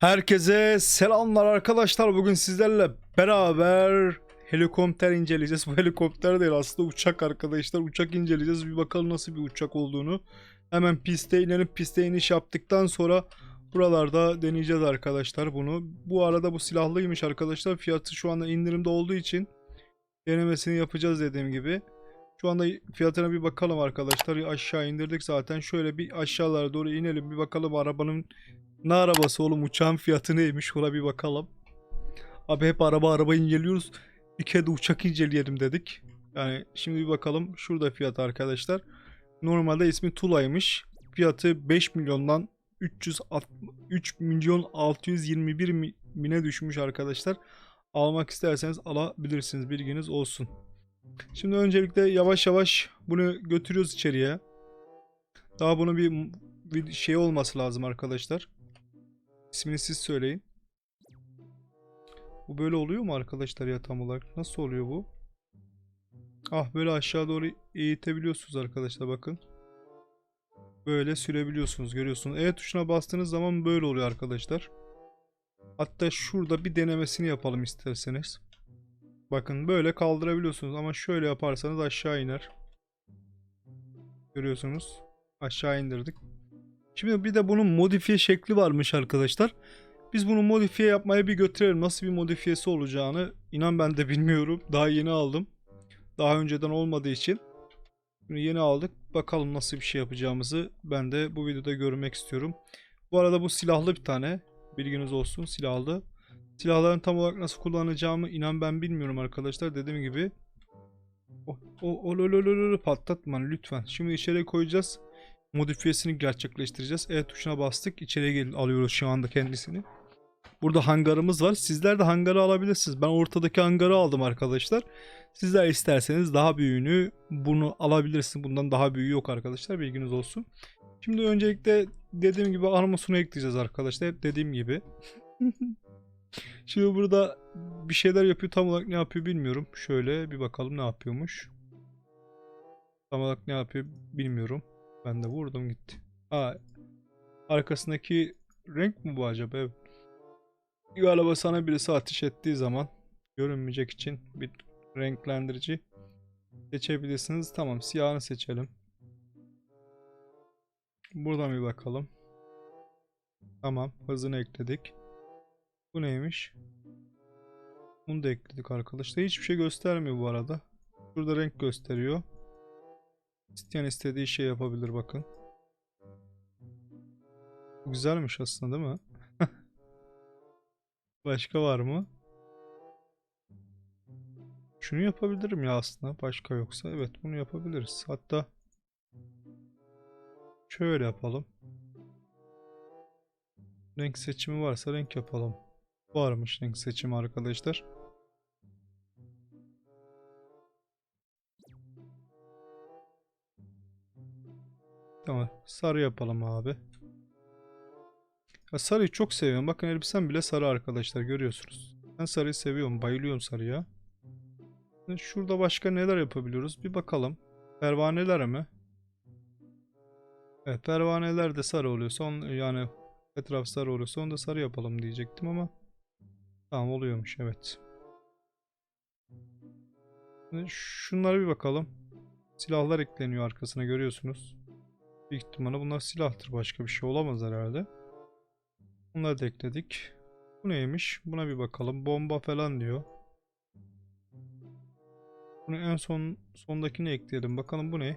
Herkese selamlar arkadaşlar. Bugün sizlerle beraber helikopter inceleyeceğiz. Bu helikopter değil aslında uçak arkadaşlar. Uçak inceleyeceğiz. Bir bakalım nasıl bir uçak olduğunu. Hemen piste inelim. Piste iniş yaptıktan sonra buralarda deneyeceğiz arkadaşlar bunu. Bu arada bu silahlıymış arkadaşlar. Fiyatı şu anda indirimde olduğu için denemesini yapacağız dediğim gibi. Şu anda fiyatına bir bakalım arkadaşlar. Aşağı indirdik zaten. Şöyle bir aşağılara doğru inelim. Bir bakalım arabanın ne arabası oğlum uçağın fiyatı neymiş ona bir bakalım. Abi hep araba araba inceliyoruz. Bir kere de uçak inceleyelim dedik. Yani şimdi bir bakalım. Şurada fiyat arkadaşlar. Normalde ismi Tula'ymış. Fiyatı 5 milyondan 300 3 milyon 621 mi- mine düşmüş arkadaşlar. Almak isterseniz alabilirsiniz. Bilginiz olsun. Şimdi öncelikle yavaş yavaş bunu götürüyoruz içeriye. Daha bunu bir, bir şey olması lazım arkadaşlar. İsmini siz söyleyin. Bu böyle oluyor mu arkadaşlar ya tam olarak? Nasıl oluyor bu? Ah böyle aşağı doğru eğitebiliyorsunuz arkadaşlar bakın. Böyle sürebiliyorsunuz görüyorsunuz. E tuşuna bastığınız zaman böyle oluyor arkadaşlar. Hatta şurada bir denemesini yapalım isterseniz. Bakın böyle kaldırabiliyorsunuz ama şöyle yaparsanız aşağı iner. Görüyorsunuz. Aşağı indirdik. Şimdi bir de bunun modifiye şekli varmış arkadaşlar. Biz bunu modifiye yapmaya bir götürelim. Nasıl bir modifiyesi olacağını inan ben de bilmiyorum. Daha yeni aldım. Daha önceden olmadığı için. Bunu yeni aldık. Bakalım nasıl bir şey yapacağımızı ben de bu videoda görmek istiyorum. Bu arada bu silahlı bir tane. Bilginiz olsun silahlı. Silahların tam olarak nasıl kullanacağımı inan ben bilmiyorum arkadaşlar. Dediğim gibi. O, o, o, lo, lo, lo, lo, patlatma lütfen. Şimdi içeri koyacağız modifiyesini gerçekleştireceğiz. E tuşuna bastık. İçeriye gelin alıyoruz şu anda kendisini. Burada hangarımız var. Sizler de hangarı alabilirsiniz. Ben ortadaki hangarı aldım arkadaşlar. Sizler isterseniz daha büyüğünü bunu alabilirsiniz. Bundan daha büyüğü yok arkadaşlar. Bilginiz olsun. Şimdi öncelikle dediğim gibi armasunu ekleyeceğiz arkadaşlar. Hep dediğim gibi. Şimdi burada bir şeyler yapıyor. Tam olarak ne yapıyor bilmiyorum. Şöyle bir bakalım ne yapıyormuş. Tam olarak ne yapıyor bilmiyorum. Ben de vurdum gitti. Ha, arkasındaki renk mi bu acaba? Evet. Galiba sana birisi ateş ettiği zaman görünmeyecek için bir renklendirici seçebilirsiniz. Tamam siyahını seçelim. Buradan bir bakalım. Tamam hızını ekledik. Bu neymiş? Bunu da ekledik arkadaşlar. Hiçbir şey göstermiyor bu arada. Burada renk gösteriyor. İsteyen istediği şey yapabilir bakın. Bu Güzelmiş aslında değil mi? Başka var mı? Şunu yapabilirim ya aslında. Başka yoksa evet bunu yapabiliriz. Hatta şöyle yapalım. Renk seçimi varsa renk yapalım. Varmış renk seçimi arkadaşlar. Tamam. Sarı yapalım abi. Ya sarıyı çok seviyorum. Bakın elbisem bile sarı arkadaşlar görüyorsunuz. Ben sarıyı seviyorum. Bayılıyorum sarıya. Şimdi Şurada başka neler yapabiliyoruz? Bir bakalım. Pervaneler mi? Evet pervaneler de sarı oluyorsa on, yani etraf sarı oluyorsa onu da sarı yapalım diyecektim ama tamam oluyormuş evet. Şimdi Şunlara bir bakalım. Silahlar ekleniyor arkasına görüyorsunuz. Büyük ihtimalle bunlar silahtır. Başka bir şey olamaz herhalde. Bunları da ekledik. Bu neymiş? Buna bir bakalım. Bomba falan diyor. Bunu en son sondakini ekleyelim. Bakalım bu ne?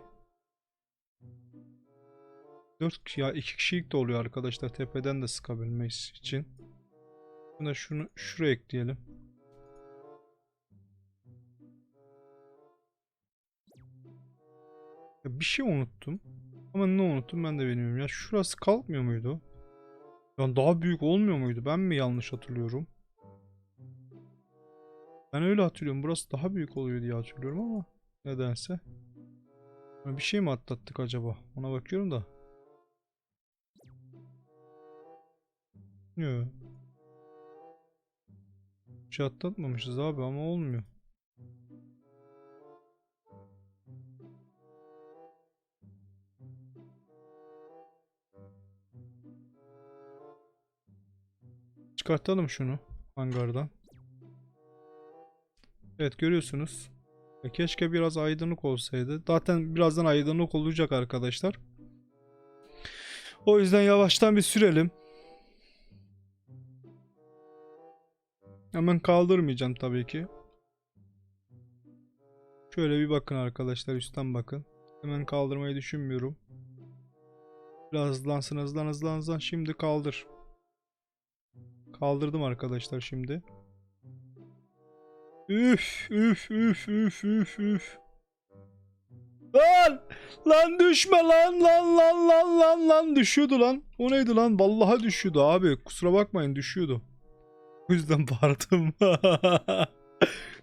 4 ya iki kişilik de oluyor arkadaşlar tepeden de sıkabilmesi için. Buna şunu şuraya ekleyelim. Ya bir şey unuttum. Ama ne unuttum ben de bilmiyorum. Ya şurası kalkmıyor muydu? Ya daha büyük olmuyor muydu? Ben mi yanlış hatırlıyorum? Ben öyle hatırlıyorum. Burası daha büyük oluyor diye hatırlıyorum ama nedense. Bir şey mi atlattık acaba? Ona bakıyorum da. Yok. Bir şey atlatmamışız abi ama olmuyor. Çıkartalım şunu hangardan. Evet görüyorsunuz. Keşke biraz aydınlık olsaydı. Zaten birazdan aydınlık olacak arkadaşlar. O yüzden yavaştan bir sürelim. Hemen kaldırmayacağım tabii ki. Şöyle bir bakın arkadaşlar üstten bakın. Hemen kaldırmayı düşünmüyorum. Biraz hızlansın hızlan hızlan hızlan. Şimdi kaldır. Kaldırdım arkadaşlar şimdi. Üf üf üf üf üf üf. Lan! Lan düşme lan lan lan lan lan lan düşüyordu lan. O neydi lan? Vallahi düşüyordu abi. Kusura bakmayın düşüyordu. O yüzden bağırdım.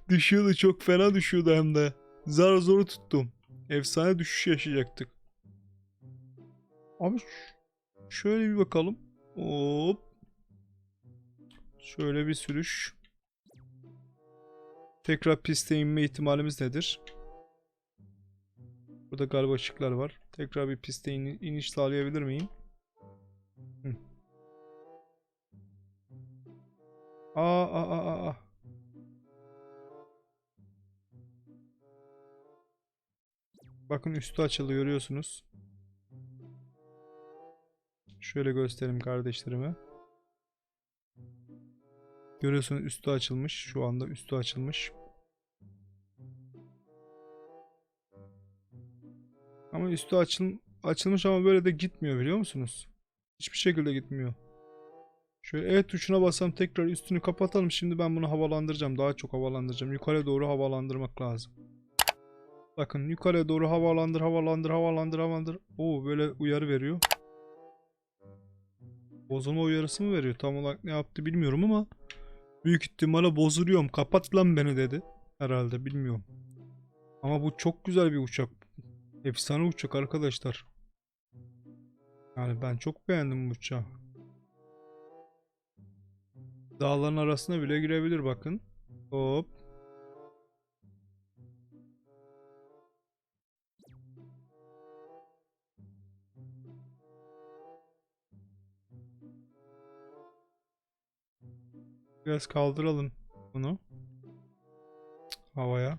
düşüyordu çok fena düşüyordu hem de. Zar zoru tuttum. Efsane düşüş yaşayacaktık. Abi şöyle bir bakalım. Hop. Şöyle bir sürüş. Tekrar piste inme ihtimalimiz nedir? Burada galiba ışıklar var. Tekrar bir piste in- iniş sağlayabilir miyim? Hı. Aa, aa, aa, aa. Bakın üstü açıldı görüyorsunuz. Şöyle göstereyim kardeşlerime. Görüyorsunuz üstü açılmış. Şu anda üstü açılmış. Ama üstü açıl açılmış ama böyle de gitmiyor biliyor musunuz? Hiçbir şekilde gitmiyor. Şöyle E tuşuna basam tekrar üstünü kapatalım. Şimdi ben bunu havalandıracağım. Daha çok havalandıracağım. Yukarı doğru havalandırmak lazım. Bakın yukarı doğru havalandır, havalandır, havalandır, havalandır. Oo böyle uyarı veriyor. Bozulma uyarısı mı veriyor? Tam olarak ne yaptı bilmiyorum ama büyük ihtimalle bozuluyorum. Kapat lan beni dedi. Herhalde bilmiyorum. Ama bu çok güzel bir uçak. Efsane uçak arkadaşlar. Yani ben çok beğendim bu uçağı. Dağların arasına bile girebilir bakın. Hop. Biraz kaldıralım bunu. Havaya.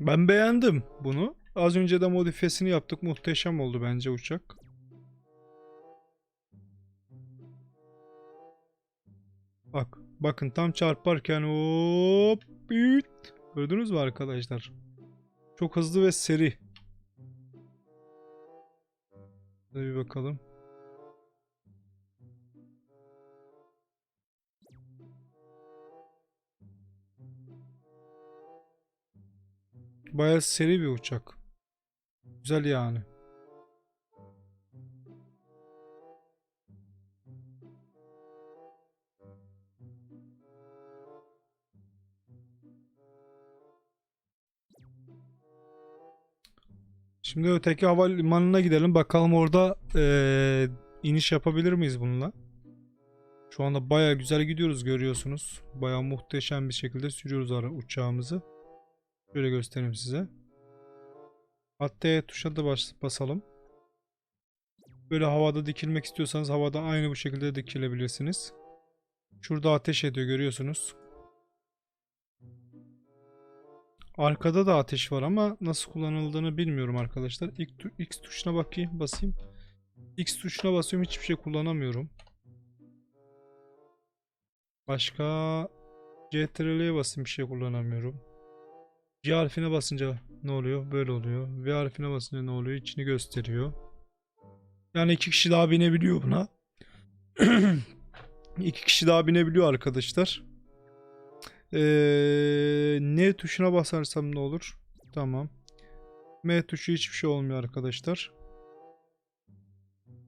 Ben beğendim bunu. Az önce de modifiyesini yaptık. Muhteşem oldu bence uçak. Bak. Bakın tam çarparken hop büyüt. Gördünüz mü arkadaşlar? Çok hızlı ve seri. Hadi bir bakalım. Bayağı seri bir uçak. Güzel yani. Şimdi öteki havalimanına gidelim. Bakalım orada eee, iniş yapabilir miyiz bununla? Şu anda baya güzel gidiyoruz görüyorsunuz. Baya muhteşem bir şekilde sürüyoruz ara uçağımızı. Şöyle göstereyim size. Hatta E tuşa da bas basalım. Böyle havada dikilmek istiyorsanız havada aynı bu şekilde dikilebilirsiniz. Şurada ateş ediyor görüyorsunuz. Arkada da ateş var ama nasıl kullanıldığını bilmiyorum arkadaşlar. İlk tu- X tuşuna bakayım, basayım. X tuşuna basıyorum hiçbir şey kullanamıyorum. Başka CTRL'ye basayım bir şey kullanamıyorum. G harfine basınca ne oluyor? Böyle oluyor. V harfine basınca ne oluyor? İçini gösteriyor. Yani iki kişi daha binebiliyor buna. iki kişi daha binebiliyor arkadaşlar. Ee, N tuşuna basarsam ne olur? Tamam. M tuşu hiçbir şey olmuyor arkadaşlar.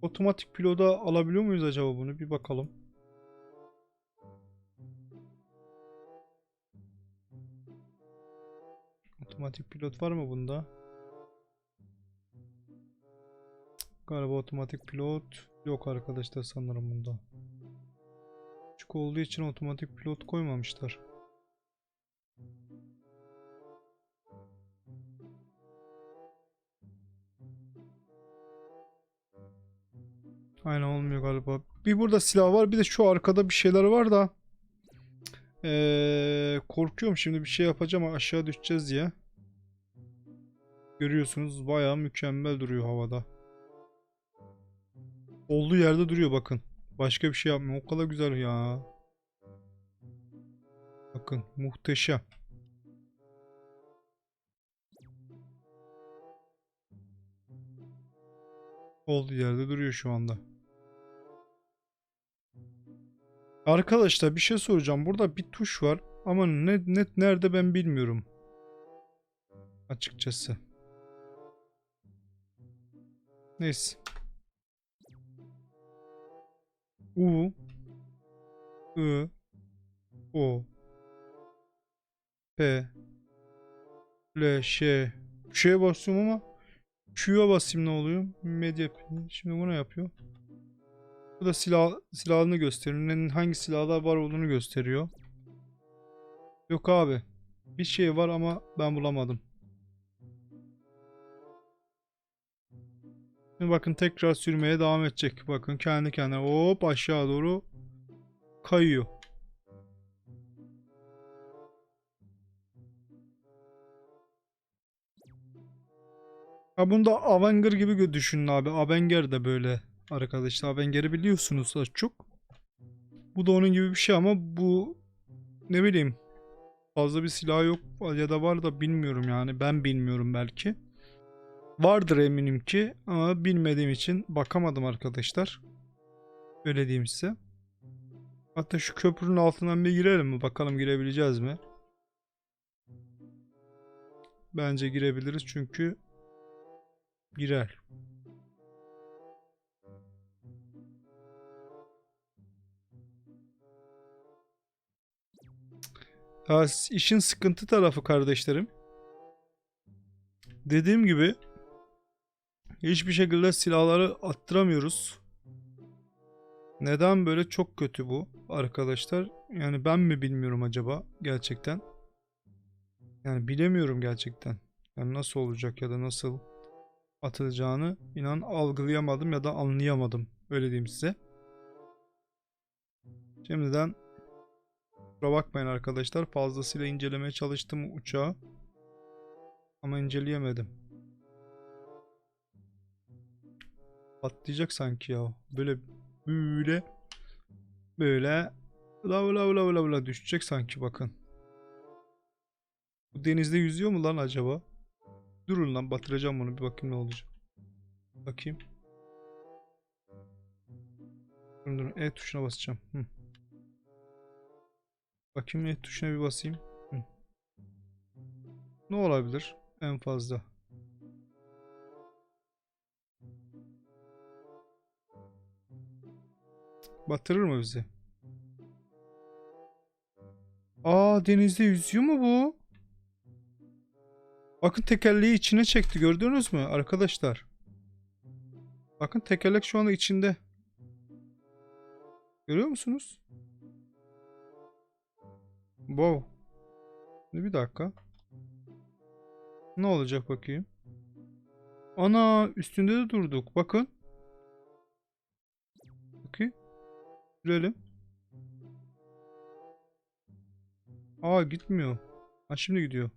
Otomatik piloda alabiliyor muyuz acaba bunu? Bir bakalım. Otomatik pilot var mı bunda? Galiba otomatik pilot yok arkadaşlar sanırım bunda. Küçük olduğu için otomatik pilot koymamışlar. Aynen olmuyor galiba. Bir burada silah var bir de şu arkada bir şeyler var da. Ee, korkuyorum şimdi bir şey yapacağım aşağı düşeceğiz diye. Görüyorsunuz bayağı mükemmel duruyor havada. Olduğu yerde duruyor bakın. Başka bir şey yapmıyor. O kadar güzel ya. Bakın muhteşem. Olduğu yerde duruyor şu anda. Arkadaşlar bir şey soracağım. Burada bir tuş var ama net net nerede ben bilmiyorum. Açıkçası. Neyse. U I O P L Ş Ş'ye basıyorum ama Q'ya basayım ne oluyor? Medya. Şimdi bu ne yapıyor? Bu da silah silahını gösteriyor. Hangi silahlar var olduğunu gösteriyor. Yok abi. Bir şey var ama ben bulamadım. Bakın tekrar sürmeye devam edecek. Bakın kendi kendine hop aşağı doğru kayıyor. Ha bunu da Avenger gibi düşünün abi. Avenger de böyle arkadaşlar. Avenger'i biliyorsunuz az çok. Bu da onun gibi bir şey ama bu ne bileyim fazla bir silah yok ya da var da bilmiyorum yani. Ben bilmiyorum belki. Vardır eminim ki ama bilmediğim için bakamadım arkadaşlar. Öyle diyeyim size. Hatta şu köprünün altından bir girelim mi? Bakalım girebileceğiz mi? Bence girebiliriz çünkü girer. Ya işin sıkıntı tarafı kardeşlerim. Dediğim gibi hiçbir şekilde silahları attıramıyoruz. Neden böyle çok kötü bu arkadaşlar? Yani ben mi bilmiyorum acaba gerçekten? Yani bilemiyorum gerçekten. Yani nasıl olacak ya da nasıl atılacağını inan algılayamadım ya da anlayamadım. Öyle diyeyim size. Şimdiden kusura bakmayın arkadaşlar. Fazlasıyla incelemeye çalıştım uçağı. Ama inceleyemedim. Patlayacak sanki ya. Böyle böyle böyle la la la la la düşecek sanki bakın. Bu denizde yüzüyor mu lan acaba? Durun lan batıracağım bunu bir bakayım ne olacak. Bakayım. Durun durun E tuşuna basacağım. Hı. Bakayım E tuşuna bir basayım. Hı. Ne olabilir en fazla? Batırır mı bizi? Aa denizde yüzüyor mu bu? Bakın tekerleği içine çekti gördünüz mü arkadaşlar? Bakın tekerlek şu anda içinde. Görüyor musunuz? Wow. Bir dakika. Ne olacak bakayım? Ana üstünde de durduk. Bakın. Görelim. Aa gitmiyor. Ha şimdi gidiyor.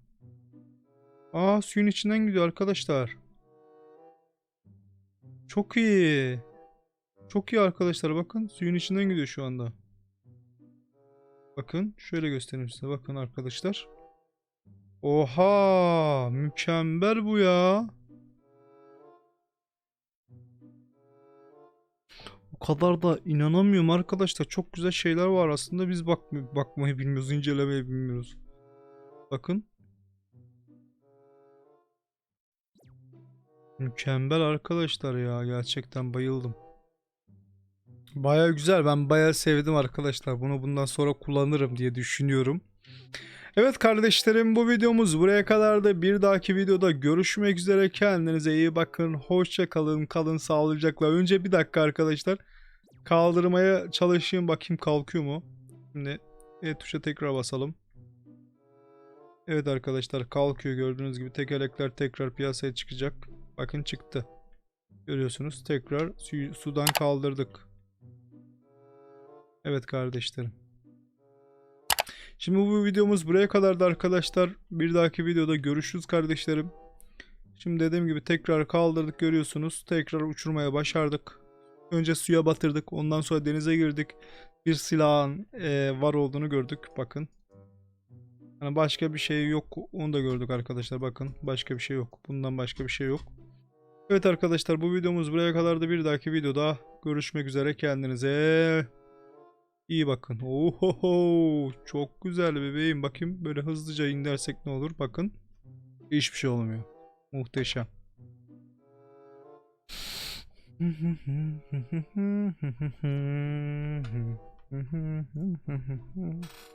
Aa suyun içinden gidiyor arkadaşlar. Çok iyi. Çok iyi arkadaşlar bakın suyun içinden gidiyor şu anda. Bakın şöyle göstereyim size bakın arkadaşlar. Oha mükemmel bu ya. O kadar da inanamıyorum arkadaşlar. Çok güzel şeyler var aslında biz bak bakmayı bilmiyoruz, incelemeyi bilmiyoruz. Bakın. Mükemmel arkadaşlar ya. Gerçekten bayıldım. Baya güzel. Ben baya sevdim arkadaşlar. Bunu bundan sonra kullanırım diye düşünüyorum. Evet kardeşlerim bu videomuz buraya kadardı. Bir dahaki videoda görüşmek üzere. Kendinize iyi bakın. Hoşça kalın. Kalın sağlıcakla. Önce bir dakika arkadaşlar. Kaldırmaya çalışayım. Bakayım kalkıyor mu? Şimdi E tuşa tekrar basalım. Evet arkadaşlar kalkıyor gördüğünüz gibi tekerlekler tekrar piyasaya çıkacak. Bakın çıktı. Görüyorsunuz tekrar suyu, sudan kaldırdık. Evet kardeşlerim. Şimdi bu videomuz buraya kadardı arkadaşlar. Bir dahaki videoda görüşürüz kardeşlerim. Şimdi dediğim gibi tekrar kaldırdık görüyorsunuz. Tekrar uçurmaya başardık. Önce suya batırdık. Ondan sonra denize girdik. Bir silahın eee, var olduğunu gördük. Bakın. Yani başka bir şey yok. Onu da gördük arkadaşlar. Bakın. Başka bir şey yok. Bundan başka bir şey yok. Evet arkadaşlar bu videomuz buraya kadardı. Bir dahaki videoda görüşmek üzere. Kendinize iyi bakın. Ohoho çok güzel bebeğim. Bakayım böyle hızlıca indersek ne olur. Bakın. Hiçbir şey olmuyor. Muhteşem.